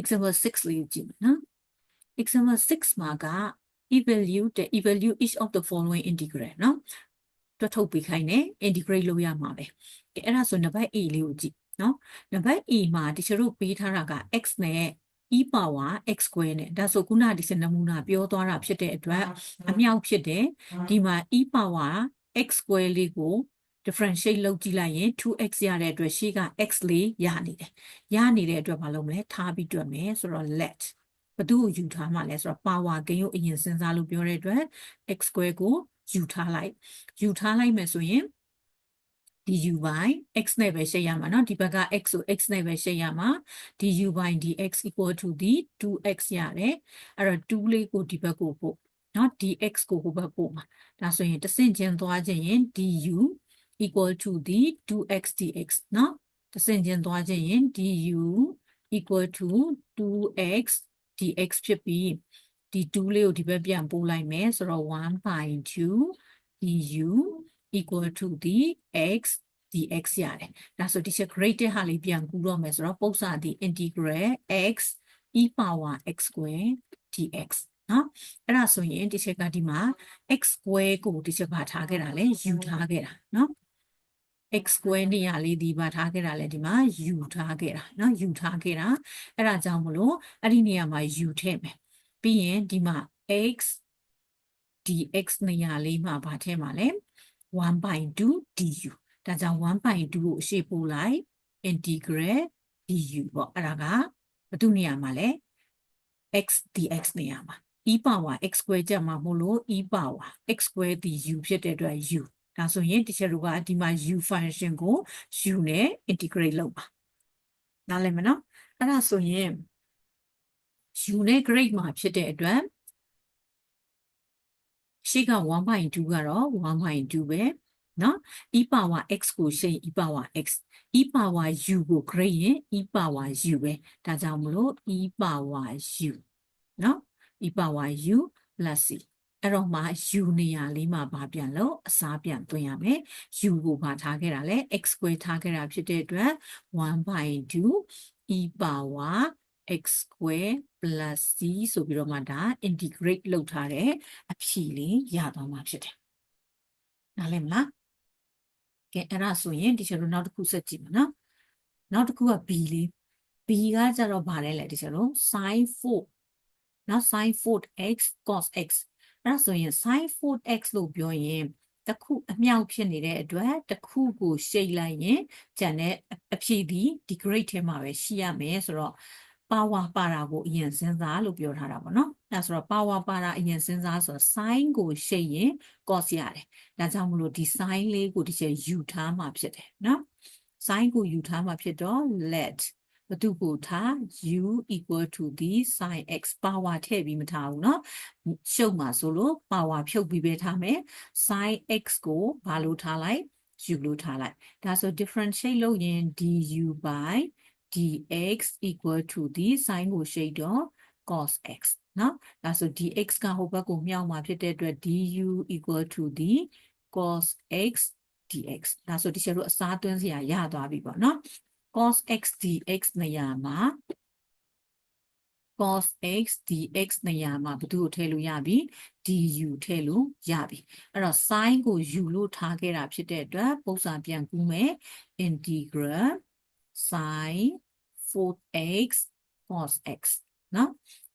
example 6လေးကိုကြည့်မယ်နော် example 6မှာက evaluate တဲ့ evaluate each of the following integral နော်တွက်ထုတ်ပေးခိုင်းတယ် integrate လုပ်ရမှာပဲကဲအဲ့ဒါဆိုနံပါတ် A လေးကိုကြည့်နော်နံပါတ် A မှာတချို့တို့ပေးထားတာက x နဲ့ e power x square နဲ့ဒါဆိုခုနဒီစနမူနာပြောသွားတာဖြစ်တဲ့အတွက်အမြောက်ဖြစ်တယ်ဒီမှာ e power x square လေးကို differentiate လုပ်ကြည့်လိုက်ရင် 2x ရတဲ့အတွက်ရှေ့က x လေးရနေတယ်ရနေတဲ့အတွက်မလုပ်မလဲထားပြီးတွက်မယ်ဆိုတော့ let ဘသူ့ကိုယူထားမှလဲဆိုတော့ power gain ကိုအရင်စဉ်းစားလို့ပြောတဲ့အတွက် x square ကိုယူထားလိုက်ယူထားလိုက်မယ်ဆိုရင် du by x နဲ့ပဲရှင်းရမှာเนาะဒီဘက်က x ဆို x နဲ့ပဲရှင်းရမှာ du by dx equal to the 2x ရတယ်အဲ့တော့2လေးကိုဒီဘက်ကိုပို့เนาะ dx ကိုဟိုဘက်ပို့မှာဒါဆိုရင်တစ်ဆင့်ချင်းသွားခြင်းရင် du equal to ဒီ 2x dx နော်တဆင်ချင်းသွားကြရင် du equal to 2x dx ဖြစ်ပြီးဒီ2လေးကိုဒီဘက်ပြန်ပို့လိုက်မယ်ဆိုတော့1 by 2 du equal to ဒီ x dx ရတယ်ဒါဆိုဒီချက် graded ဟာလေးပြန်ကူတော့မယ်ဆိုတော့ပုံစံဒီ integral x e power x square dx နော်အဲ့ဒါဆိုရင်ဒီချက်ကဒီမှာ x square ကိုဒီချက်ပါထားခဲ့တာလဲယူထားခဲ့တာနော် x square နေရာလေးဒီပါထားခဲ့တာလေဒီမှာယူထားခဲ့တာနော်ယူထားခဲ့တာအဲ့ဒါကြောင့်မလို့အဲ့ဒီနေရာမှာယူထည့်မယ်ပြီးရင်ဒီမှာ x dx နေရာလေးမှာဗာထည့်မှာလဲ1/2 du ဒါကြောင့်1/2ကိုအရှိပို့လိုက် integral du ပေါ့အဲ့ဒါကဘယ်သူနေရာမှာလဲ x dx နေရာမှာ e power x square ကြမှာမို့လို့ e power x square ဒီ u ဖြစ်တဲ့အတွက် u ဒါဆိုရင်တချို့ကဒီမှာ u function ကို u နဲ့ integrate လုပ်ပါနားလည်မနော်အဲ့ဒါဆိုရင် u နဲ့ grade မှာဖြစ်တဲ့အတွက်ရှေ့က1/2ကတော့1/2ပဲเนาะ e power x ကိုရှင်း e power x e power u ကို grade ရင် e power u ပဲဒါကြောင့်မလို့ e power u เนาะ e power u plus c အဲ့တော့မှ u နေရာလေးမှာဗာပြန်လို့အစားပြန်သွင်းရမယ် u ကိုဗာထားခဲ့တာလဲ x square ထားခဲ့တာဖြစ်တဲ့အတွက်1/2 e power x square plus c ဆိုပြီးတော့မှဒါ integrate လုပ်ထားတဲ့အဖြေလေးရသွားမှာဖြစ်တယ်နားလည်မလားကဲအဲ့ဒါဆိုရင်ဒီချက်တို့နောက်တစ်ခုဆက်ကြည့်မယ်နော်နောက်တစ်ခုက b လေး b ကကြတော့ဗာလဲလဲဒီချက်တို့ sin 4နော် sin 4x cos x အဲ့ဒါဆိုရင် sin 4x လို့ပြောရင်တစ်ခုအမြောက်ဖြစ်နေတဲ့အတွက်တစ်ခုကိုရှိတ်လိုက်ရင်ကျန်တဲ့အဖြေဒီ degrade ထဲမှာပဲရှိရမယ်ဆိုတော့ power ပါတာကိုအရင်စဉ်းစားလို့ပြောထားတာပေါ့နော်။အဲဆိုတော့ power ပါတာအရင်စဉ်းစားဆိုတော့ sin ကိုရှိတ်ရင် cos ရတယ်။ဒါကြောင့်မလို့ဒီ sin လေးကိုဒီချက်ယူထားမှာဖြစ်တယ်နော်။ sin ကိုယူထားမှာဖြစ်တော့ let ဘသူကိုထား u equal to the sin x power ထည့်ပြီးမထားဘူးเนาะရှုပ်မှာဆိုလို့ power ဖြုတ်ပြီးပဲထားမယ် sin x ကိုဘာလို့ထားလိုက် u လို့ထားလိုက်ဒါဆို differentiate လုပ်ရင် du by dx equal to the sin ကိုရှိတော့ cos x เนาะဒါဆို dx ကဟိုဘက်ကိုမြောက်မှာဖြစ်တဲ့အတွက် du equal to the cos x dx ဒါဆိုဒီချက်တို့အစားသွင်းစရာရသွားပြီပေါ့เนาะ cos x dx နေရာမှာ cos x dx နေရာမှာဘယ်သူကိုထည့်လို့ရပြီ du ထည့်လို့ရပြီအဲ့တော့ sin ကို u လို့ထားခဲ့တာဖြစ်တဲ့အတွက်ပုံစံပြန်ကူးမယ် integral sin 4x cos x နော်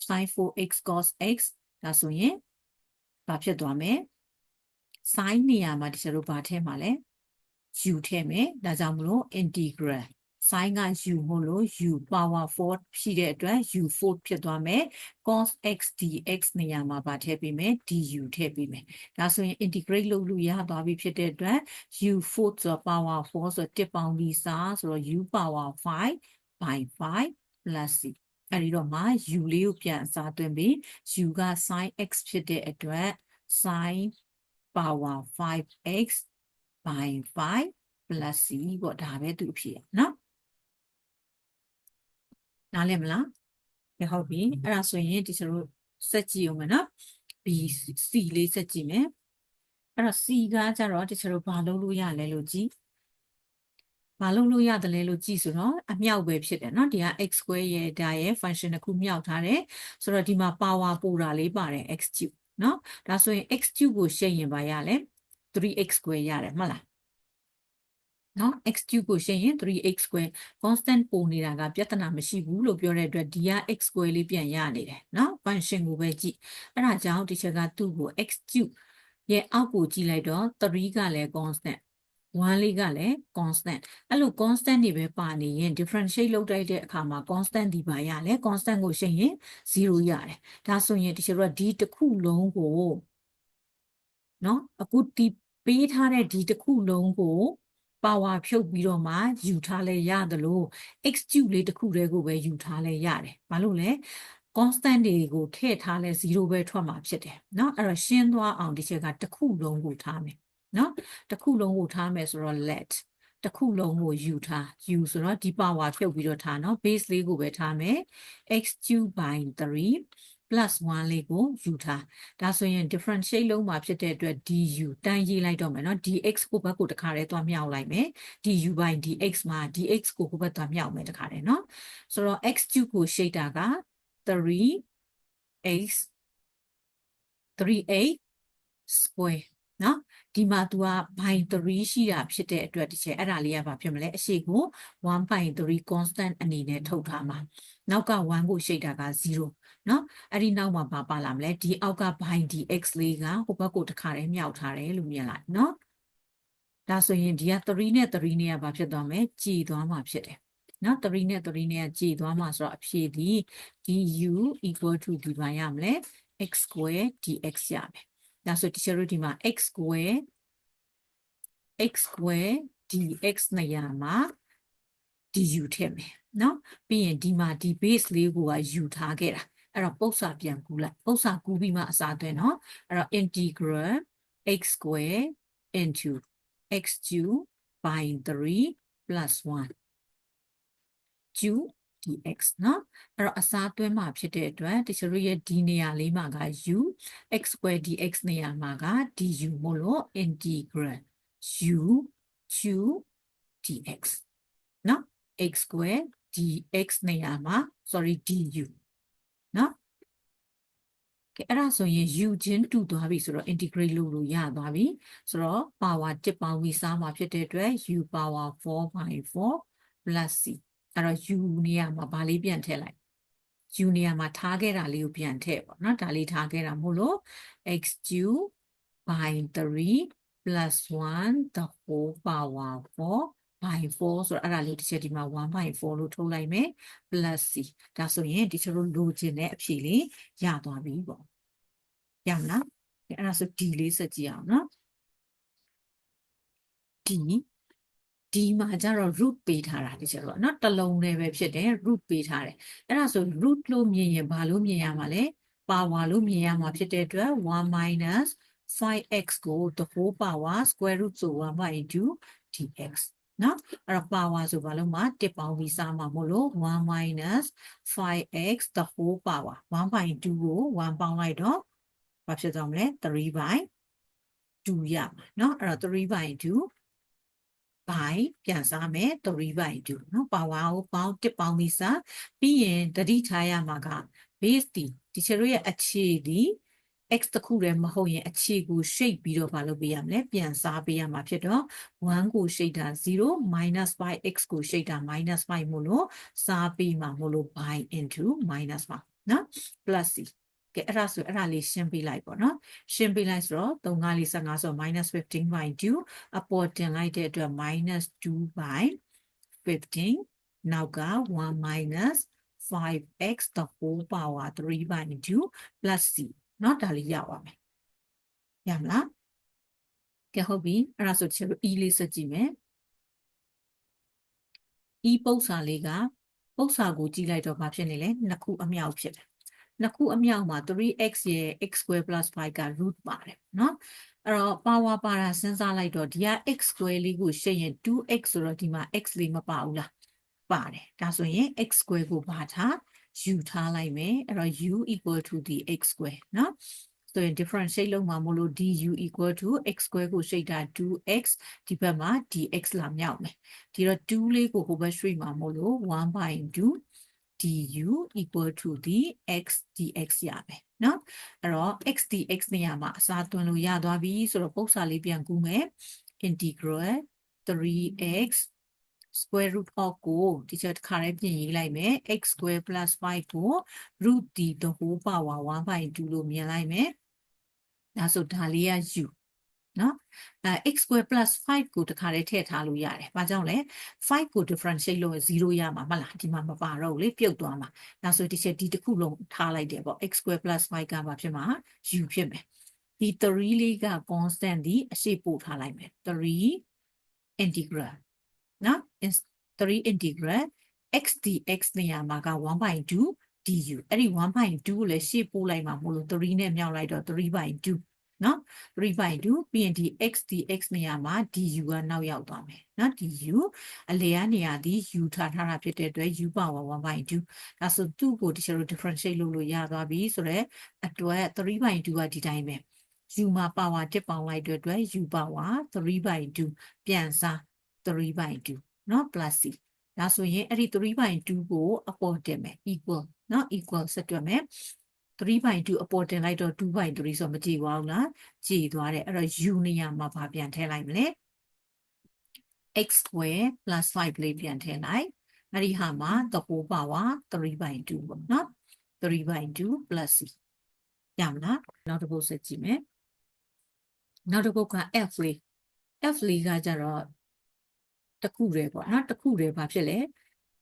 sin 4x cos x ဒါဆိုရင်ဘာဖြစ်သွားမလဲ sin နေရာမှာဒီစတို့ဘာထည့်မှာလဲ u ထည့်မယ်ဒါကြောင့်မလို့ integral sin က u မို့လို့ u power 4ရှိတဲ့အတွက် u 4ဖြစ်သွားမယ် cos x dx နေရာမှာပါထည့်ပေးမယ် du ထည့်ပေးမယ်ဒါဆိုရင် integrate လုပ်လို့ရသွားပြီဖြစ်တဲ့အတွက် u 4ဆိုတော့ power 4ဆိုတော့1ပေါင်းပြီးစားဆိုတော့ u power 5 by 5 plus c အဲဒီတော့မှ u လေးကိုပြန်အစားသွင်းပြီး u က sin x ဖြစ်တဲ့အတွက် sin power 5x by 5 plus c ပေါ့ဒါပဲသူအဖြစ်ရနော် နားလည်မလားကဲဟုတ်ပြီအဲ့ဒါဆိုရင်ဒီကျတို့စက်ကြည့်အောင်မယ်နော် B C လေးစက်ကြည့်မယ်အဲ့တော့ C ကကြတော့ဒီကျတို့ဘာလုပ်လို့ရလဲလို့ကြည့်ဘ ဘာလုပ်လို့ရတယ်လဲလို့ကြည့်ဆိုတော့အမြောက်ပဲဖြစ်တယ်เนาะဒီက x square ရဲ့ဒါရဲ့ function တစ်ခုမြောက်ထားတယ်ဆိုတော့ဒီမှာ power ပိုတာလေးပါတယ် x cube เนาะဒါဆိုရင် x cube ကိုရှင်းရင်ပါရလဲ 3x square ရတယ်မှတ်လား နော် x cube ကိုရှင်းရင် 3x square constant ပိုနေတာကပြဿနာမရှိဘူးလို့ပြောတဲ့အတွက်ဒီက x square လေးပြန်ရနေတယ်နော် function ကိုပဲကြည့်အဲ့ဒါကြောင့်ဒီချက်ကသူ့ကို x cube ရဲ့အောက်ကိုကြည့်လိုက်တော့3ကလည်း constant 1လေးကလည်း constant အဲ့လို constant တွေပဲပါနေရင် differentiate လုပ်လိုက်တဲ့အခါမှာ constant ဒီပါရလဲ constant ကိုရှင်းရင်0ရတယ်ဒါဆိုရင်ဒီချက်တော့ဒီတစ်ခုလုံးကိုနော်အခုဒီပေးထားတဲ့ဒီတစ်ခုလုံးကို power ဖြုတ်ပြီးတော့မှယူထားလဲရတယ်လို့ x cube လေးတစ်ခုတည်းကိုပဲယူထားလဲရတယ်ဘာလို့လဲ constant တွေကိုထည့်ထားလဲ0ပဲထွက်မှာဖြစ်တယ်เนาะအဲ့တော့ရှင်းသွားအောင်ဒီချက်ကတစ်ခုလုံးကိုထားမယ်เนาะတစ်ခုလုံးကိုထားမယ်ဆိုတော့ let တစ်ခုလုံးကိုယူထား u ဆိုတော့ဒီ power ဖြုတ်ပြီးတော့ထားเนาะ base လေးကိုပဲထားမယ် x cube by 3 plus 1လေးကိုယူထားဒါဆိုရင် differentiate လုံးမှာဖြစ်တဲ့အတွက် du တန်းရေးလိုက်တော့မယ်နော် dx ကိုဘက်ကိုတခါတည်းသွားမြောက်လိုက်မယ် du by dx မှာ dx ကိုကိုဘက်သွားမြောက်မယ်တခါတည်းနော်ဆိုတော့ x cube ကိုရှိတာက 3x 3a square နော်ဒီမှာ तू က by 3ရှိတာဖြစ်တဲ့အတွက်ဒီချက်အဲ့ဒါလေးကဘာဖြစ်မလဲအရှိကို1 by 3 constant အနေနဲ့ထုတ်ထားမှာနောက်က1ကိုရှိတာက0နော်အဲ့ဒီနောက်မှာဘာပါလာမလဲဒီအောက်က by dx လေးကဟိုဘက်ကိုတခါတည်းမြောက်ထားတယ်လို့မြင်လိုက်နော်ဒါဆိုရင်ဒီက3နဲ့3နဲ့ကဘာဖြစ်သွားမလဲကြည်သွားမှာဖြစ်တယ်နော်3နဲ့3နဲ့ကကြည်သွားမှာဆိုတော့အဖြေဒီ du equal to ဒီပါရမလဲ x square dx ရမယ် ဒါဆိုတချို့တို့ဒီမှာ x square x square dx နေရာမှာ du ထည့်မယ်နော်ပြီးရင်ဒီမှာဒီ base လေးကိုကယူထားခဲ့တာအဲ့တော့ပု္ပ္ပာပြန်ကူလိုက်ပု္ပ္ပာကူပြီးမှအစားသွင်းနော်အဲ့တော့ integral x square into x cube by 3 plus 1 q dx เนาะအဲ့တော့အစားသွင်းမှာဖြစ်တဲ့အတွက်တချို့ရဲ့ဒီနေရာလေးမှာက u x square dx နေရာမှာက du မို့လို့ integral u q dx เนาะ x square dx နေရာမှာ sorry du เนาะကဲအဲ့ဒါဆိုရင် u ချင်းတူသွားပြီဆိုတော့ integrate လုပ်လို့ရသွားပြီဆိုတော့ power တစ်ပေါင်းပြီးစားမှာဖြစ်တဲ့အတွက် u power 4 by 4 plus c အဲ့တော့ u နေရာမှာဘာလေးပြန်ထည့်လိုက် u နေရာမှာထားခဲ့တာလေးကိုပြန်ထည့်ပေါ့နော်ဒါလေးထားခဲ့တာမို့လို့ x cube by 3 plus 1 the whole power 4 by 4ဆိုတော့အဲ့ဒါလေးတစ်ချက်ဒီမှာ1 by 4လို့ထုတ်လိုက်မယ် plus c ဒါဆိုရင်ဒီချက်တို့လိုချင်တဲ့အဖြေလေးရသွားပြီပေါ့ရမလားအဲ့ဒါဆို d လေးဆက်ကြည့်အောင်နော် d ဒီမှာကျတော့ root ပေးထားတာတချို့တော့เนาะတစ်လုံးလည်းပဲဖြစ်တယ် root ပေးထားတယ်အဲ့ဒါဆို root လို့မြင်ရင်ဘာလို့မြင်ရမှာလဲ power လို့မြင်ရမှာဖြစ်တဲ့အတွက်1 minus 5x ကို the whole power square root ဆို1 by 2 dx เนาะအဲ့တော့ power ဆိုဘာလို့မှာတစ်ပေါင်းပြီးစားမှာမို့လို့1 minus 5x the whole power 1 by 2ကို1ပေါင်းလိုက်တော့ဘာဖြစ်သွားမလဲ3 by 2ရမှာเนาะအဲ့တော့3 by 2 by ပြန်စားမယ်3 by 2เนาะ power ကိုပေါင်းတစ်ပေါင်းပြီးစားပြီးရင်တတိထားရမှာက base ဒီဒီချေတို့ရဲ့အခြေဒီ x တခုတည်းမဟုတ်ရင်အခြေကို shape ပြီးတော့မလုပ်ပေးရမလဲပြန်စားပေးရမှာဖြစ်တော့1ကို shape တာ0 5x ကို shape တာ -5 မို့လို့စားပေးမှာမို့လို့ by into -5 เนาะ plus c ကဲအဲ့ဒါဆိုအဲ့ဒါလေးရှင်းပေးလိုက်ပေါ့နော်ရှင်းပေးလိုက်ဆိုတော့3 5 4 15ဆို -15 by 2အပေါ်တင်လိုက်တဲ့အတွက် -2 by 15နောက်က1 minus 5x the whole power 3 by 2 plus c เนาะဒါလေးရပါမယ်ရမလားကဲဟုတ်ပြီအဲ့ဒါဆိုချင်လို့ e လေးစကြည့်မယ် e ပု္ပ္ပာလေးကပု္ပ္ပာကိုကြည့်လိုက်တော့ဘာဖြစ်နေလဲနှစ်ခုအမြောက်ဖြစ်တယ် နှစ်ခုအမြောက်မှာ 3x ရဲ့ x2 5 က root ပါတယ်နော်အဲ့တော့ power ပါတာစဉ်းစားလိုက်တော့ဒီက x2 လေးကိုရှင်းရင် 2x ဆိုတော့ဒီမှာ x လေးမပါဘူးလားပါတယ်ဒါဆိုရင် x2 ကိုပါထား u ထားလိုက်မယ်အဲ့တော့ u equal to the x2 နော်ဆိုရင် differentiate လုပ်မှာမလို့ du equal to x2 ကိုရှိတာ 2x ဒီဘက်မှာ dx လာမြောက်မယ်ဒီတော့2လေးကိုဟိုဘက်ရွှေ့မှာမလို့1 by 2 du equal to the x dx ရမယ်เนาะအဲ့တော့ x dx နေရာမှာအစားသွင်းလို့ရသွားပြီဆိုတော့ပုံစံလေးပြန်ကူးမယ် integral 3x square root of ကိုဒီချက်တစ်ခါလေးပြင်ရေးလိုက်မယ် x square plus 5ကို root d the whole power 1 by 2လို့မြင်လိုက်မယ်ဒါဆိုဒါလေးက u နော်အဲ x square plus 5ကိုတစ်ခါလေးထည့်ထားလို့ရတယ်။ဘာကြောင့်လဲ5ကို differentiate လုပ်ရင်0ရမှာမဟုတ်လားဒီမှာမပါတော့ဘူးလေပြုတ်သွားမှာ။ဒါဆိုဒီချက်ဒီတစ်ခုလုံးထားလိုက်တယ်ပေါ့ x square plus 5ကဘာဖြစ်မှာ u ဖြစ်မယ်။ဒီ3လေးက constant ဒီအရှိပို့ထားလိုက်မယ်။3 integral နော်3 integral x dx နေရာမှာက1/2 du အဲ့ဒီ1/2ကိုလည်းရှေ့ပို့လိုက်မှာမို့လို့3နဲ့မြောက်လိုက်တော့3/2 နော်3 by 2ပြီးရင်ဒီ x dx နေရာမှာ du ကနောက်ရောက်သွားမယ်နော် du အလေကနေရာဒီ u ထားထားတာဖြစ်တဲ့အတွက် u power 1 by 2ဒါဆိုသူ့ကိုတချို့ differentiate လုပ်လို့ရသွားပြီဆိုတော့အတွက်3 by 2ကဒီတိုင်းပဲ u မှာ power တစ်ပေါင်းလိုက်တဲ့အတွက် u power 3 by 2ပြန်စား3 by 2နော် plus c ဒါဆိုရင်အဲ့ဒီ3 by 2ကိုအပေါ်တင်မယ် equal နော် equal ဆက်တွက်မယ် 3 by 2အပေါ်တင်လိုက်တော့2 by 3ဆိုမကြည့်ပါဘူးလားကြည်သွားတယ်အဲ့တော့ u နေရာမှာဘာပြန်ထည့်လိုက်မလဲ x square plus 5လေးပြန်ထည့်လိုက်အဲ့ဒီဟာမှာ the whole power 3 by 2ပေါ့နော်3 by 2 plus c ရမလားနောက်တစ်ပုဒ်ဆက်ကြည့်မယ်နောက်တစ်ပုဒ်က f လေး f လေးကကြတော့တစ်ခုတည်းပေါ့နော်တစ်ခုတည်းဘာဖြစ်လဲ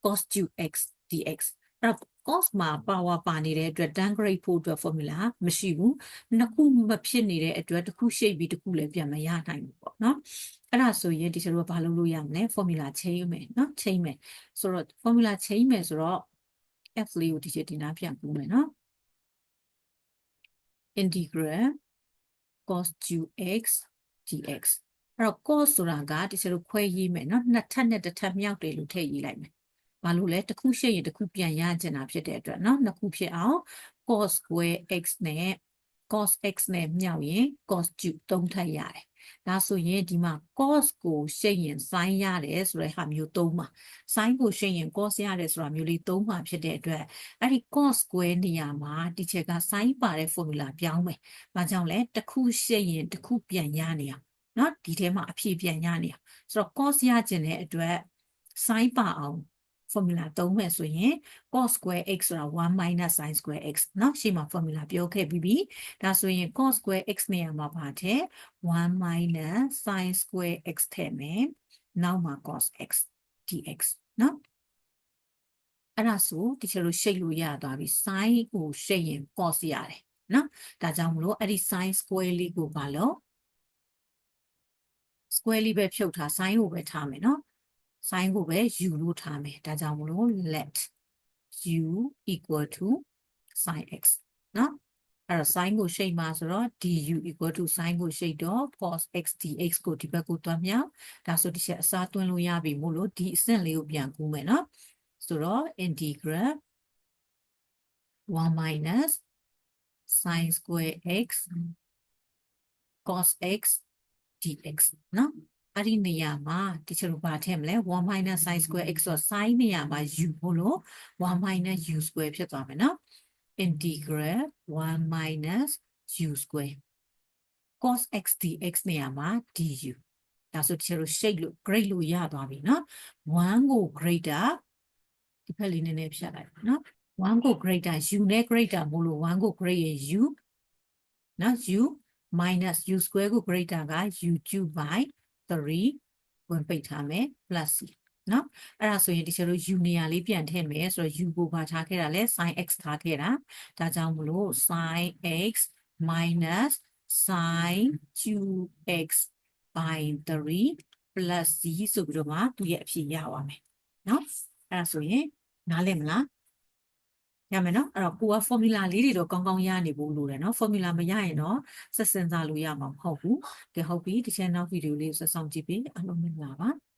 cos 2x dx အဲ့တော့ cos မှာ power ပါနေတဲ့အတွက် downgrade ဖို့အတွက် formula မရှိဘူးနှစ်ခုမဖြစ်နေတဲ့အတွက်တစ်ခုရှိတ်ပြီးတစ်ခုလည်းပြန်မရနိုင်ဘူးပေါ့နော်အဲ့ဒါဆိုရင်ဒီကျတော့ဘာလုပ်လို့ရမလဲ formula change မယ်နော် change မယ်ဆိုတော့ formula change မယ်ဆိုတော့ f လေးကိုဒီကျဒီနာပြန်ကူးမယ်နော် integral cos 2x dx အဲ့တော့ cos ဆိုတာကဒီကျတော့ခွဲရေးမယ်နော်နှစ်ထပ်နဲ့တစ်ထပ်မြောက်တယ်လို့ထည့်ရေးလိုက်မယ် ဘာလို့လဲတစ်ခုရှိရင်တစ်ခုပြန်ရကျင်တာဖြစ်တဲ့အတွက်เนาะနှစ်ခုဖြစ်အောင် cos square x နဲ့ cos x နဲ့မြောက်ရင် cos 3ထပ်ရတယ်ဒါဆိုရင်ဒီမှာ cos ကိုရှင်းရင် sin ရတယ်ဆိုတဲ့ဟာမျိုးသုံးပါ sin ကိုရှင်းရင် cos ရတယ်ဆိုတာမျိုးလေးသုံးပါဖြစ်တဲ့အတွက်အဲ့ဒီ cos square နေရာမှာဒီချက်က sin ပါတဲ့ formula ပြောင်းမယ်။ဘာကြောင့်လဲတစ်ခုရှင်းရင်တစ်ခုပြန်ရနေအောင်เนาะဒီထဲမှာအဖြေပြန်ရနေအောင်ဆိုတော့ cos ရခြင်းတဲ့အတွက် sin ပါအောင် formula သုံးမယ်ဆိုရင် cos square x ဆိုတာ1 sin square x เนาะရှေ့မှာ formula ပြောခဲ့ပြီးပြီဒါဆိုရင် cos square x နေရာမှာပါတဲ့1 sin square x ထည့်မယ်နောက်မှာ cos x dx เนาะအဲ့ဒါဆိုဒီချေလို့ရှိတ်လို့ရသွားပြီ sin ကိုရှိတ်ရင် cos ရတယ်เนาะဒါကြောင့်မလို့အဲ့ဒီ sin square လေးကိုပါလို့ square လေးပဲဖြုတ်ထား sin ကိုပဲထားမယ်เนาะ sign ကိုပဲ u လို့ထားမယ်ဒါကြောင့်မလို့ let u equal to sin x နော်အဲ့တော့ sin ကိုရှိတ်မှာဆိုတော့ du equal to sin ကိုရှိတ်တော့ cos x dx ကိုဒီဘက်ကိုတွန်းမြောက်ဒါဆိုဒီချက်အစားတွန်းလို့ရပြီမို့လို့ဒီအဆင့်လေးကိုပြန်ကူးမယ်နော်ဆိုတော့ integral 1 minus sin square x cos x dx နော် အဲ့ဒီနေရာမှာတချို့ဘာထည့်မလဲ1 sin square x ဆို sin နေရာမှာ u ဘလို့1 u square ဖြစ်သွားမယ်နော် integral 1 u square cos x dx နေရာမှာ du ဒါဆိုတချို့ shape လို့ grade လို့ရသွားပြီနော်1ကို greater ဒီဖက်လေးနည်းနည်းဖြတ်လိုက်ပါနော်1ကို greater u နဲ့ greater မို့လို့1ကို greater u နော် u minus u square ကို greater က u cube by 3ဝင်ပိတ်ထားမယ် plus c နော်အဲ့ဒါဆိုရင်ဒီချက်လို့ u နေရာလေးပြန်ထည့်မယ်ဆိုတော့ u ကိုပါထားခဲ့တာလဲ sin x ထားခဲ့တာဒါကြောင့်မလို့ sin x minus sin 2x by 3 plus c ဆိုပြီးတော့မှသူရဲ့အဖြေရပါမယ်နော်အဲ့ဒါဆိုရင်နားလည်မလား ရမယ်နော်အဲ့တော့ကိုက formula လေးတွေတော့ကောင်းကောင်းရနေဖို့လိုတယ်နော် formula မရရင်တော့ဆက်စင်စားလို့ရမှာမဟုတ်ဘူးကဲဟုတ်ပြီဒီချက်နောက်ဗီဒီယိုလေးဆက်ဆောင်ကြည့်ပြီးအားလုံးမင်္ဂလာပါ